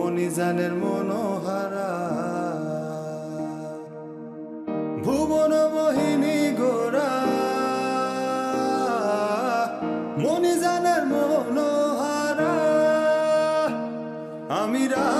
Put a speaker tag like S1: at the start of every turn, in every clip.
S1: মনিজানের মনোহারা। ভুবন মোহিনী গোরা। মনিজানের মনোহারা। আমিরা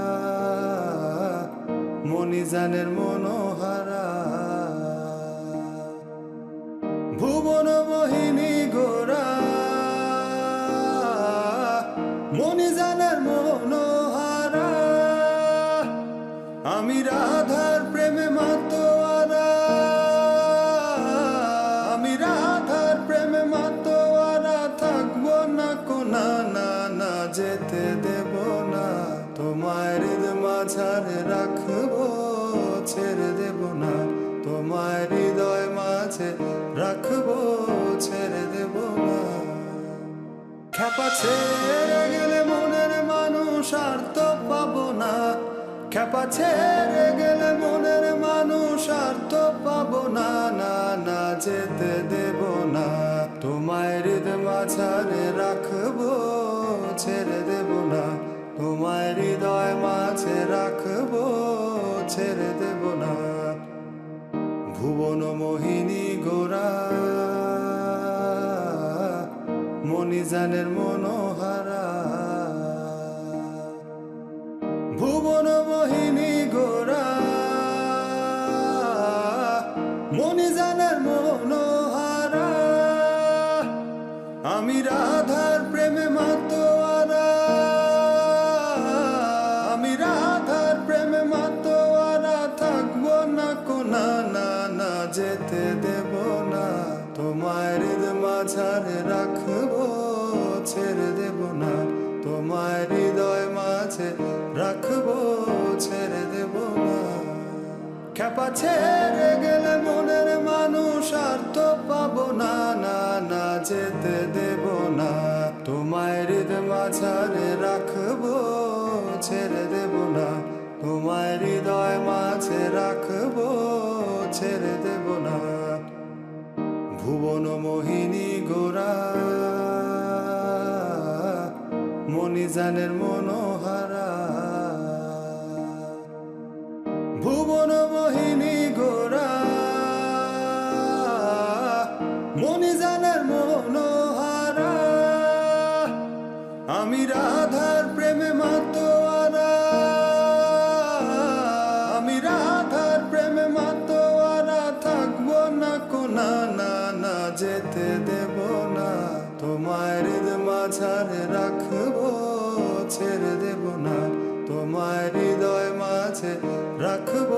S1: মনিজানের মনোহারা। ভুবন মোহিনী গোরা। মনিজানের মনোহারা। আমি রাধার প্রেমে মাতোয়ারা। আমি রাধার প্রেমে মাতোয়ারা। থাকব না কোনা না না যেতে দেব না। হৃদ মাঝারে রাখব ছেড়ে দেব না, তোমার হৃদয় মাঝে রাখব, ছেড়ে দেব না। খেপা ছেড়ে গেলে মনের মানুষ আর তো পাবো না। খেপা ছেড়ে গেলে মনের মানুষ আর তো পাবো না না না যেতে দেব না। তোমায় হৃদ মাঝারে রাখব, ছেড়ে দেব না। তোমার হৃদয় মাঝে রাখব, ছেড়ে দেব ভুবন মোহিনী গোরা মনিজানের মনোহারা। ভুবন মোহিনী গোরা মনিজানের মনোহারা। আমি রাধার প্রেমে মাতোয়ারা দেব না। হৃদ মাঝারে রাখব, ছেড়ে দেব না। তোমায় হৃদয় মাঝে রাখব, ছেড়ে দেব না। খেপা ছেড়ে গেলে মনের মানুষ আর তো পাবো না না না যেতে দেব না। হৃদ মাঝারে রাখব, ছেড়ে দেব না। তোমায় হৃদয় মাঝে রাখব, ছেড়ে দেব ভুবন মোহিনী গোরা মনিজানের মনোহারা। ভুবন মোহিনী গোরা মনিজানের মনোহারা। আমি রাধার প্রেমে মাতোয়ারা মাঝারে রাখব ছেড়ে দেব না। তোমায় হৃদয় মাঝে রাখব।